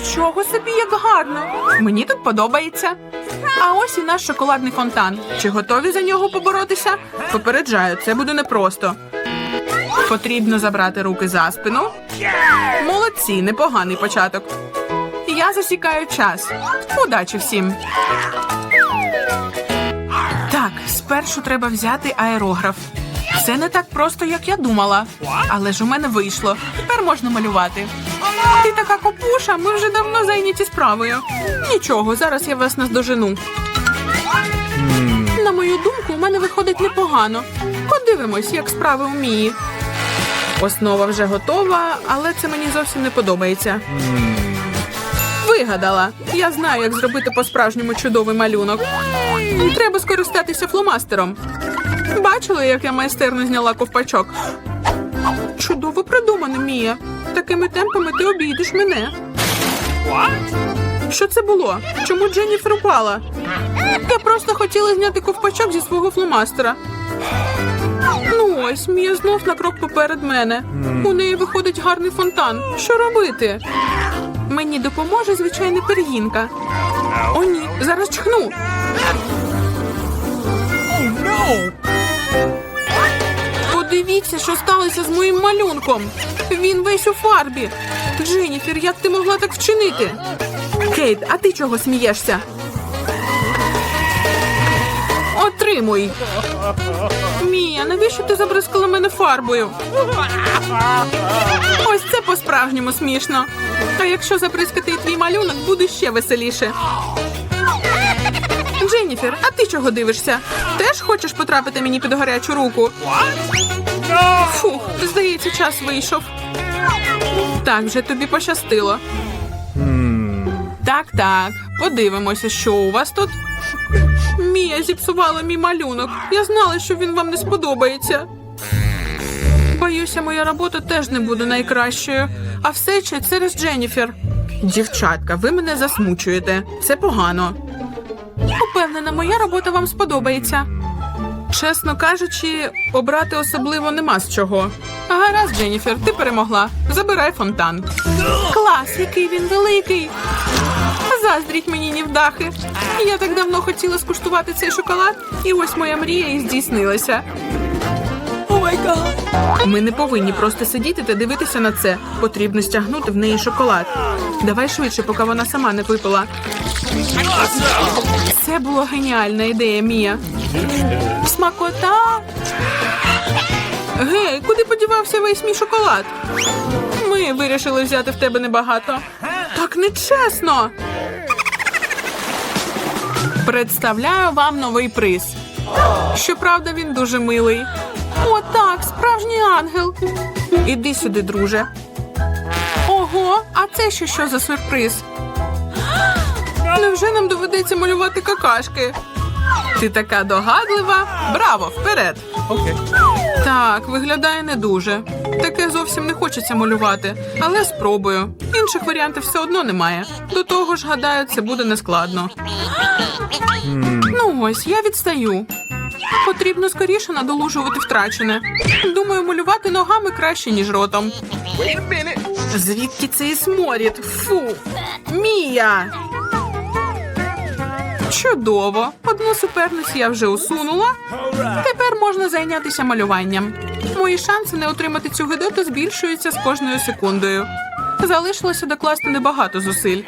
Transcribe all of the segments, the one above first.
Нічого собі, як гарно. Мені тут подобається. А ось і наш шоколадний фонтан. Чи готові за нього поборотися? Попереджаю, це буде непросто. Потрібно забрати руки за спину. Молодці, непоганий початок. Я засікаю час. Удачі всім. Так, спершу треба взяти аерограф. Це не так просто, як я думала. Але ж у мене вийшло. Тепер можна малювати. Ти така копуша, ми вже давно зайняті справою. Нічого, зараз я вас наздожену. На мою думку, у мене виходить непогано. Подивимось, як справи у Мії. Основа вже готова, але це мені зовсім не подобається. Вигадала. Я знаю, як зробити по-справжньому чудовий малюнок. Треба скористатися фломастером. Бачили, як я майстерно зняла ковпачок? Чудово придумано, Мія. Такими темпами ти обійдеш мене. Що це було? Чому Дженніфер упала? Я просто хотіла зняти ковпачок зі свого фломастера. Ну ось, Мія знов на крок поперед мене. У неї виходить гарний фонтан. Що робити? Мені допоможе звичайна пергінка. О, ні, зараз чхну. Подивіться, що сталося з моїм малюнком. Він весь у фарбі. Дженніфер, як ти могла так вчинити? Кейт, а ти чого смієшся? Отримуй. Мія, навіщо ти забризкала мене фарбою? Ось це по-справжньому смішно. Та якщо забризкати твій малюнок, буде ще веселіше. Дженніфер, а ти чого дивишся? Теж хочеш потрапити мені під гарячу руку? Фух, здається, час вийшов. Так, вже тобі пощастило. Так, так, подивимося, що у вас тут. Мія зіпсувала мій малюнок. Я знала, що він вам не сподобається. Боюся, моя робота теж не буде найкращою. А все ще через Дженніфер. Дівчатка, ви мене засмучуєте. Це погано. Упевнена, моя робота вам сподобається. Чесно кажучи, обрати особливо нема з чого. Гаразд, Дженніфер, ти перемогла. Забирай фонтан. Клас, який він великий. Заздріть мені нівдахи. Я так давно хотіла скуштувати цей шоколад, і ось моя мрія і здійснилася. Ми не повинні просто сидіти та дивитися на це. Потрібно стягнути в неї шоколад. Давай швидше, поки вона сама не випила. Це була геніальна ідея, Мія. Смакота. Гей, куди подівався весь мій шоколад? Ми вирішили взяти в тебе небагато. Так нечесно. Представляю вам новий приз. Щоправда, він дуже милий. О, так, справжній ангел. Іди сюди, друже. Ого, а це ще що за сюрприз? Невже нам доведеться малювати какашки? Ти така догадлива. Браво, вперед! Так, виглядає не дуже. Таке зовсім не хочеться малювати, але спробую. Інших варіантів все одно немає. До того ж, гадаю, це буде нескладно. Ну ось, я відстаю. Потрібно скоріше надолужувати втрачене. Думаю, малювати ногами краще, ніж ротом. Звідки цей сморід? Фу. Мія. Чудово. Одну суперницю я вже усунула. Тепер можна зайнятися малюванням. Мої шанси не отримати цю гидоту збільшуються з кожною секундою. Залишилося докласти небагато зусиль.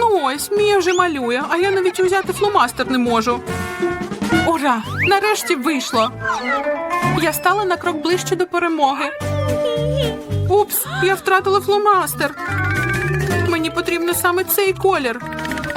Ну ось, Мія вже малює, а я навіть взяти фломастер не можу. Ура! Нарешті вийшло. Я стала на крок ближче до перемоги. Упс, я втратила фломастер. Мені потрібно саме цей колір.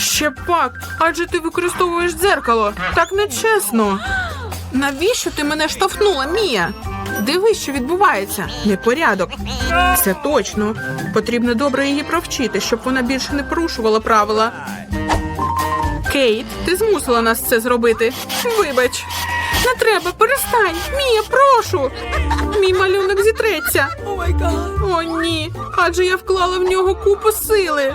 Ще пак, адже ти використовуєш дзеркало. Так нечесно. Навіщо ти мене штовхнула, Мія? Дивись, що відбувається. Непорядок. Це точно. Потрібно добре її провчити, щоб вона більше не порушувала правила. Кейт, ти змусила нас це зробити. Вибач. Не треба, перестань. Мія, прошу. Мій малюнок зітреться. О, ні. Адже я вклала в нього купу сили.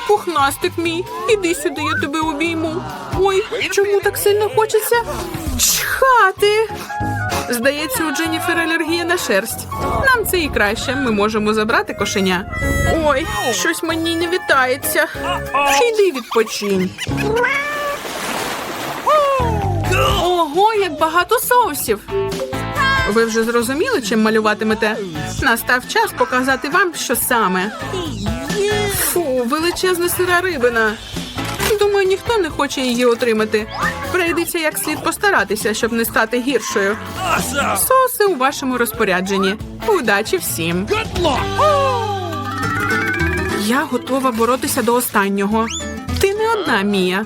Пухнастик мій, іди сюди, я тебе обійму. Ой, чому так сильно хочеться? Чхати. Здається, у Дженніфер алергія на шерсть. Нам це і краще. Ми можемо забрати кошеня. Ой, щось мені не вітається. Іди відпочинь. Ого, як багато соусів. Ви вже зрозуміли, чим малюватимете? Настав час показати вам, що саме. Фу, величезна сира рибина. Думаю, ніхто не хоче її отримати. Прийдеться як слід постаратися, щоб не стати гіршою. Соуси у вашому розпорядженні. Удачі всім. Я готова боротися до останнього. Ти не одна, Мія.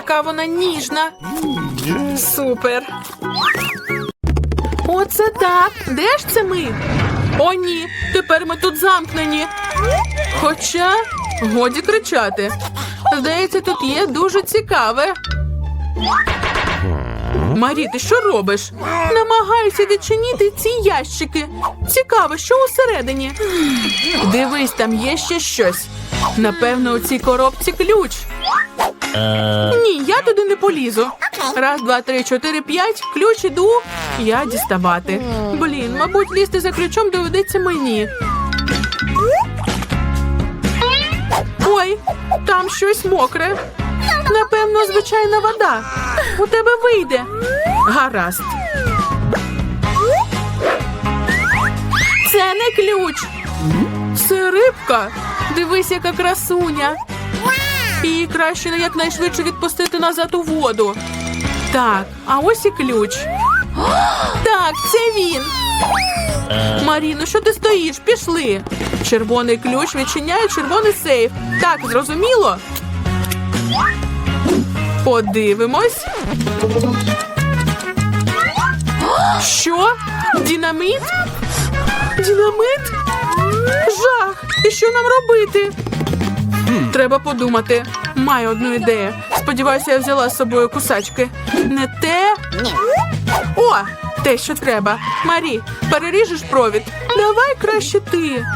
Яка вона ніжна. Супер. Оце так. Де ж це ми? О, ні. Тепер ми тут замкнені. Хоча годі кричати. Здається, тут є дуже цікаве. Марі, ти що робиш? Намагаюся відчинити ці ящики. Цікаво, що усередині. Дивись, там є ще щось. Напевно, у цій коробці ключ. Ні, я туди не полізу. Раз, два, три, чотири, п'ять. Ключ іду. Я діставати. Блін, мабуть, лізти за ключом доведеться мені. Ой, там щось мокре. Напевно, звичайна вода. У тебе вийде. Гаразд. Це не ключ. Це рибка. Дивись, яка красуня. Її краще не якнайшвидше відпустити назад у воду. Так, а ось і ключ. Так, це він. Маріно, що ти стоїш? Пішли. Червоний ключ відчиняє червоний сейф. Так, зрозуміло? Подивимось. Що? Дінамит? Дінамит? Жах! І що нам робити? Треба подумати. Маю одну ідею. Сподіваюся, я взяла з собою кусачки. Не те. О, те, що треба. Марі, переріжеш провід. Давай краще ти.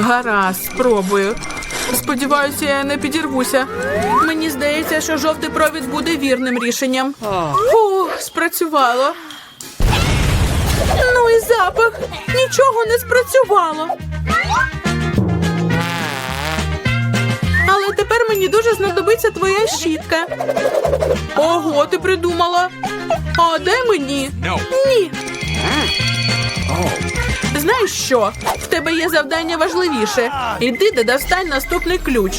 Гаразд, спробую. Сподіваюся, я не підірвуся. Мені здається, що жовтий провід буде вірним рішенням. Фух, спрацювало. Ну і запах. Нічого не спрацювало. Тепер мені дуже знадобиться твоя щітка. Ого, ти придумала. А де мені? Ні. Знаєш що? В тебе є завдання важливіше. Іди де достань наступний ключ.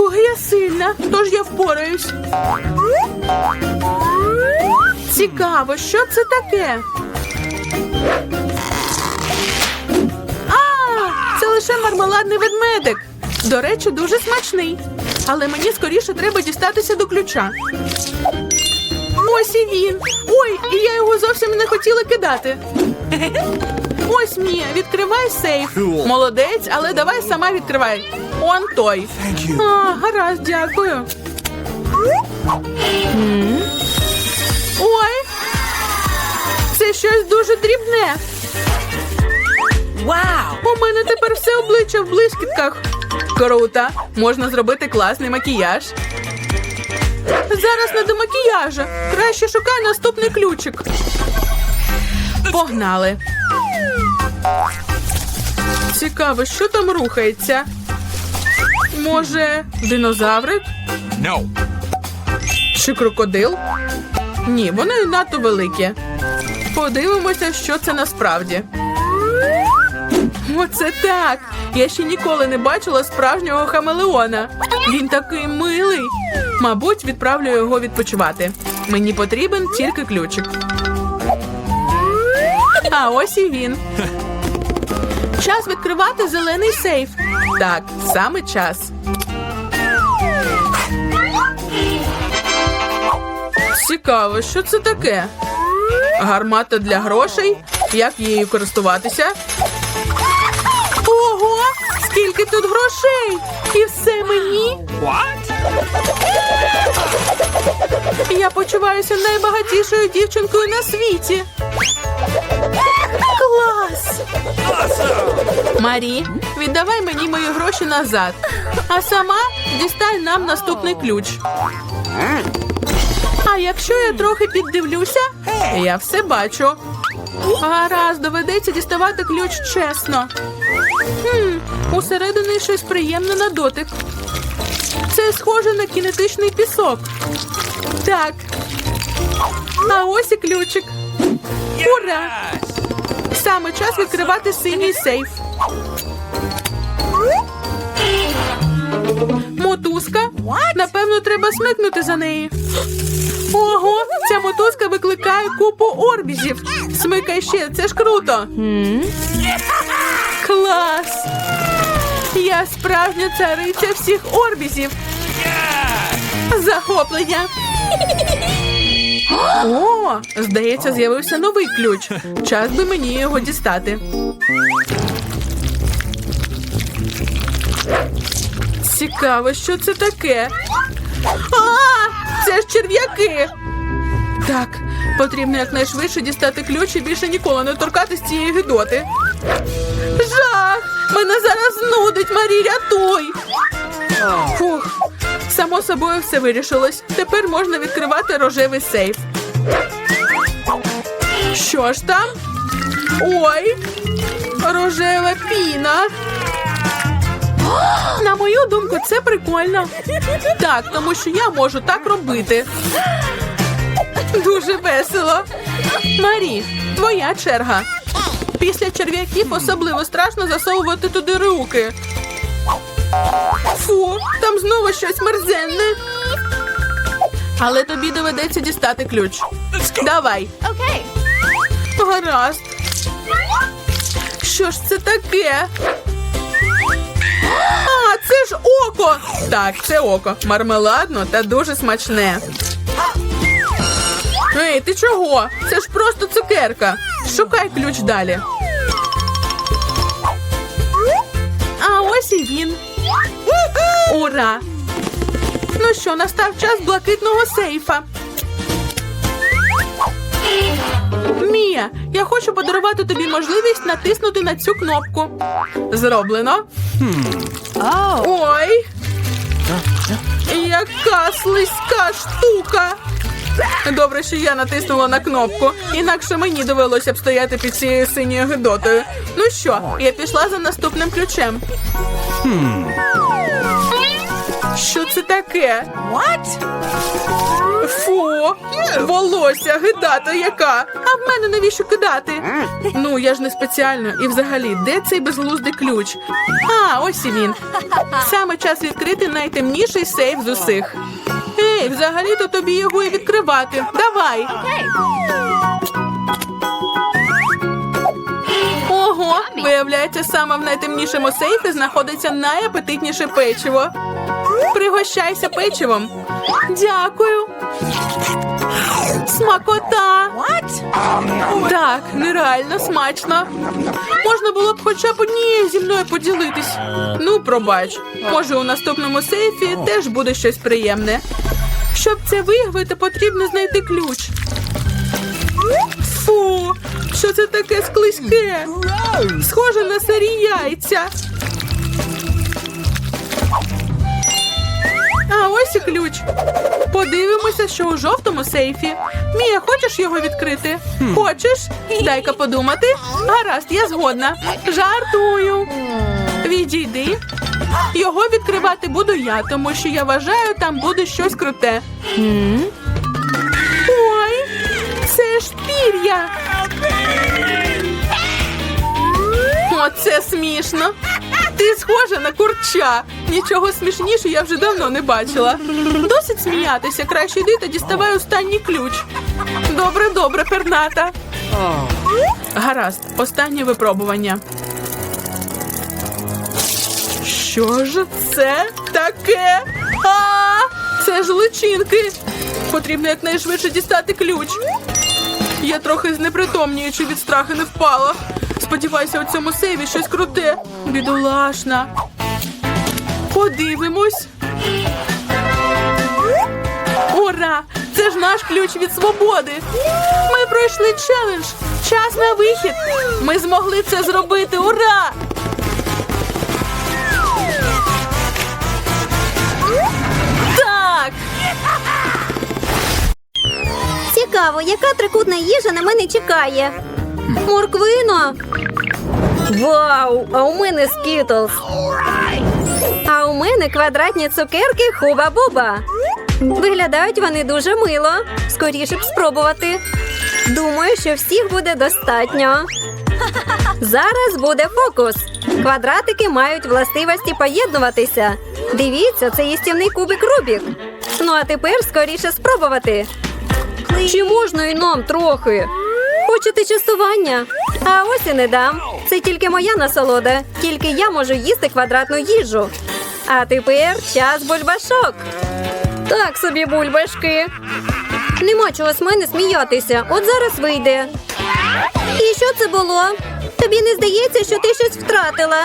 Ой, я сильна, тож я впораюсь. Цікаво, що це таке? А, це лише мармеладний ведмедик. До речі, дуже смачний. Але мені скоріше треба дістатися до ключа. Ось і він. Ой, і я його зовсім не хотіла кидати. Ось Мія, відкривай сейф. Молодець, але давай сама відкривай. Он той. А, гаразд, дякую. Ой. Це щось дуже дрібне. Wow! У мене тепер все обличчя в блискітках. Круто. Можна зробити класний макіяж. Зараз не до макіяжа. Краще шукай наступний ключик. Погнали. Цікаво, що там рухається. Може, динозаврик No. чи крокодил? Ні, вони надто великі. Подивимося, що це насправді. Оце так. Я ще ніколи не бачила справжнього хамелеона. Він такий милий. Мабуть, відправлю його відпочивати. Мені потрібен тільки ключик. А ось і він. Час відкривати зелений сейф. Так, саме час. Цікаво, що це таке? Гармата для грошей? Як її користуватися? Грошей! І все мені? What? Я почуваюся найбагатішою дівчинкою на світі. Клас! Марі, віддавай мені мої гроші назад, а сама дістай нам наступний ключ. А якщо я трохи піддивлюся, я все бачу. Гаразд, доведеться діставати ключ чесно. Хм, усередині щось приємне на дотик. Це схоже на кінетичний пісок. Так. А ось і ключик. Ура! Саме час відкривати синій сейф. Мотузка? Напевно, треба смикнути за неї. Ого, ця мотузка викликає купу орбізів. Смикай ще, це ж круто. Клас! Я справжня цариця всіх орбізів. Захоплення. О, здається, з'явився новий ключ. Час би мені його дістати. Цікаво, що це таке. А, це ж черв'яки. Так, потрібно якнайшвидше дістати ключ і більше ніколи не торкатись цієї гидоти. Жах! Мене зараз нудить, Марі, рятуй! Фух, само собою все вирішилось. Тепер можна відкривати рожевий сейф. Що ж там? Ой, рожева піна. На мою думку, це прикольно. Так, тому що я можу так робити. Дуже весело. Марі, твоя черга. Після черв'яків особливо страшно засовувати туди руки. Фу, там знову щось мерзенне. Але тобі доведеться дістати ключ. Давай. Okay. Гаразд. Що ж це таке? А, це ж око. Так, це око. Мармеладно та дуже смачне. Ей, ти чого? Це ж просто цукерка. Шукай ключ далі. Ось і він. Ура! Ну що, настав час блакитного сейфа. Мія, я хочу подарувати тобі можливість натиснути на цю кнопку. Зроблено. Ой. Яка слизька штука. Добре, що я натиснула на кнопку, інакше мені довелося б стояти під цією синьою гидотою. Ну що, я пішла за наступним ключем. Що це таке? What? Фу, волосся, гидата яка. А в мене навіщо кидати? Ну, я ж не спеціально. І взагалі, де цей безглуздий ключ? А, ось і він. Саме час відкрити найтемніший сейф з усіх. Ей, взагалі-то тобі його і відкривати. Давай. Ого, виявляється, саме в найтемнішому сейфі знаходиться найапетитніше печиво. Пригощайся печивом. Дякую. Смакота! Так, нереально смачно. Можна було б хоча б однією зі мною поділитись. Ну, пробач. Може, у наступному сейфі теж буде щось приємне. Щоб це виявити, потрібно знайти ключ. Фу, що це таке склизьке? Схоже на сирі яйця. А ось і ключ. Подивимося, що у жовтому сейфі. Мія, хочеш його відкрити? Хочеш? Дай-ка подумати. Гаразд, я згодна. Жартую. Відійди. Його відкривати буду я, тому що я вважаю, там буде щось круте. Ой, це ж пір'я. Оце смішно. Ти схожа на курча. Нічого смішніше я вже давно не бачила. Досить сміятися. Краще йди та діставай останній ключ. Добре, добре, перната. Гаразд, останнє випробування. Що ж це таке? А, це ж личинки. Потрібно якнайшвидше дістати ключ. Я трохи знепритомнюючи від страху не впала. Сподіваюся, у цьому сейві щось круте. Бідолашна. Подивимось. Ура! Це ж наш ключ від свободи. Ми пройшли челендж. Час на вихід. Ми змогли це зробити. Ура! Цікаво, яка трикутна їжа на мене чекає. Морквина. Вау! А у мене скітлс. А у мене квадратні цукерки хуба-буба. Виглядають вони дуже мило. Скоріше б спробувати. Думаю, що всіх буде достатньо. Зараз буде фокус. Квадратики мають властивості поєднуватися. Дивіться, це їстівний кубик Рубік. Ну а тепер скоріше спробувати. Чи можна і нам трохи? Хочете частування? А ось і не дам. Це тільки моя насолода. Тільки я можу їсти квадратну їжу. А тепер час бульбашок. Так собі бульбашки. Нема чого з мене сміятися. От зараз вийде. І що це було? Тобі не здається, що ти щось втратила?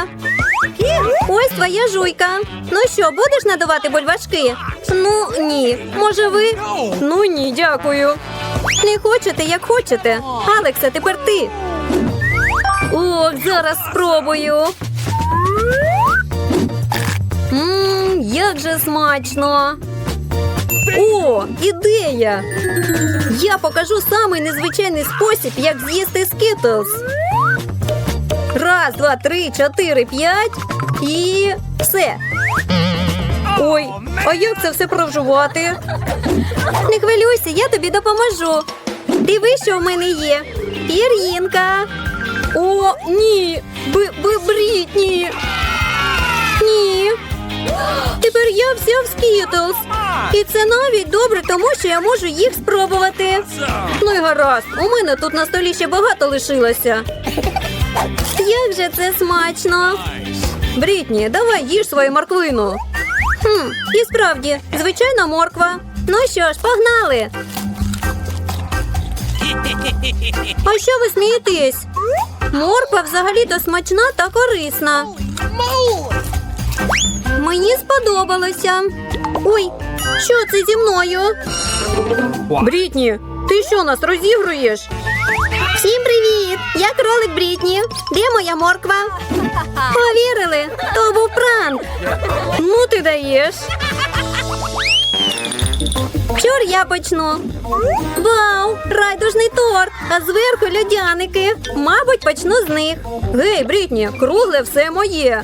Ось твоя жуйка. Ну що, будеш надувати бульбашки? Ну ні. Може ви? Ну ні, дякую. Не хочете, як хочете. Алекса, тепер ти. Ох, зараз спробую. Мм, як же смачно. О, ідея! Я покажу самий незвичайний спосіб, як з'їсти скітлс. Раз, два, три, чотири, п'ять і все. Ой, а як це все прожувати? Не хвилюйся, я тобі допоможу. Диви, що в мене є. Пір'їнка. О, ні. Би, Брітні. Ні. Тепер я вся в скітлс. І це навіть добре, тому що я можу їх спробувати. Ну й гаразд, у мене тут на столі ще багато лишилося. Як же це смачно. Брітні, давай їж свою морквину. Хм, і справді, звичайна морква. Ну що ж, погнали. А що ви смієтесь? Морква взагалі-то смачна та корисна. Мені сподобалося. Ой, що це зі мною? Брітні, ти що нас розігруєш? Всім привіт! Я кролик Брітні. Де моя морква? Повірили? То був пранк. Ну ти даєш. Чур я почну. Вау! Райдужний торт, а зверху льодяники. Мабуть, почну з них. Гей, Брітні, кругле все моє.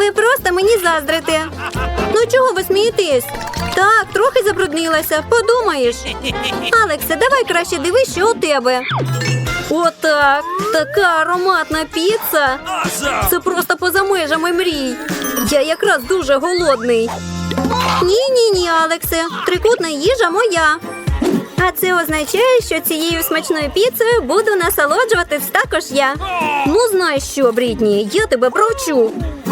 Ви просто мені заздрите. Ну чого ви смієтесь? Так, трохи забруднилася, подумаєш. Алексе, давай краще дивись, що у тебе. Отак. Така ароматна піца. Це просто поза межами мрій. Я якраз дуже голодний. Ні, ні, ні, Алексе. Трикутна їжа моя. А це означає, що цією смачною піцею буду насолоджуватись також я. Ну, знаєш що, Брітні, я тебе провчу.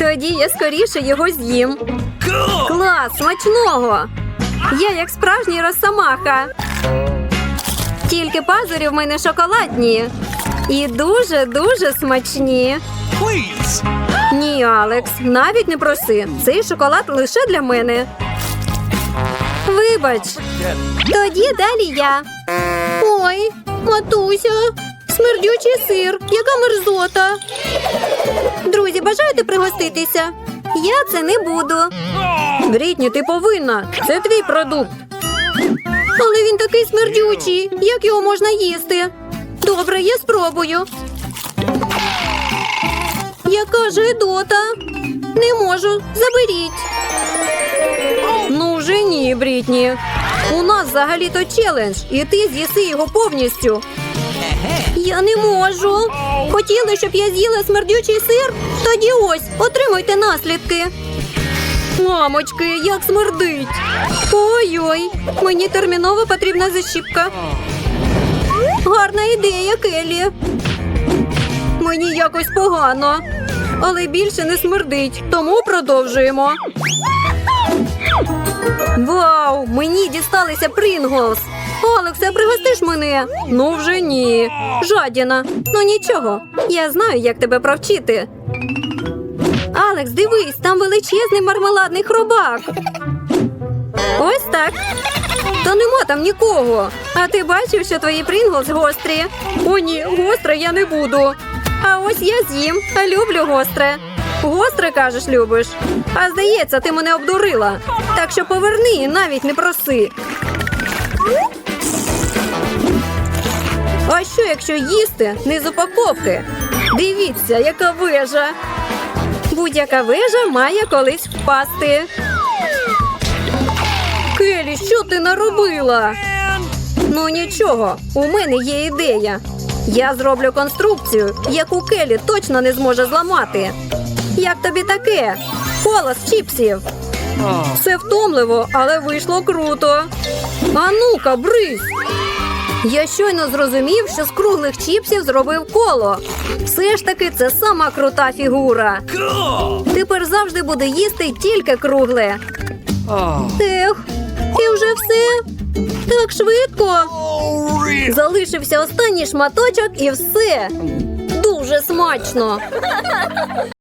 Тоді я скоріше його з'їм. Клас, смачного! Я як справжній росомаха. Тільки пазурі в мене шоколадні. І дуже-дуже смачні. Ні, Алекс, навіть не проси. Цей шоколад лише для мене. Вибач. Тоді далі я. Ой, матуся, смердючий сир, яка мерзота. Друзі, бажаєте пригоститися? Я це не буду. Брітні, ти повинна. Це твій продукт. Але він такий смердючий. Як його можна їсти? Добре, я спробую. Яка ж гидота? Не можу. Заберіть. Ну вже ні, Брітні. У нас взагалі-то челендж, і ти з'їси його повністю. Я не можу. Хотіли, щоб я з'їла смердючий сир? Тоді ось, отримуйте наслідки. Мамочки, як смердить. Ой-ой, мені терміново потрібна защіпка. Гарна ідея, Келлі. Мені якось погано, але більше не смердить, тому продовжуємо. Вау! Мені дісталися Прінглс. Алексе, пригостиш мене? Ну вже ні. Жадіна. Ну нічого. Я знаю, як тебе провчити. Алекс, дивись, там величезний мармеладний хробак. Ось так. Та нема там нікого. А ти бачив, що твої Прінглс гострі? О, ні, гостре я не буду. А ось я з'їм, люблю гостре. Гостре, кажеш, любиш. А здається, ти мене обдурила. Так що поверни і навіть не проси. А що, якщо їсти не з упаковки? Дивіться, яка вежа. Будь-яка вежа має колись впасти. Келі, що ти наробила? Ну нічого, у мене є ідея. Я зроблю конструкцію, яку Келі точно не зможе зламати. Як тобі таке? Коло з чіпсів. Все втомливо, але вийшло круто. А ну-ка, бризь! Я щойно зрозумів, що з круглих чіпсів зробив коло. Все ж таки, це сама крута фігура. Тепер завжди буду їсти тільки кругле. Ех, і вже все. Так швидко. Залишився останній шматочок і все. Дуже смачно.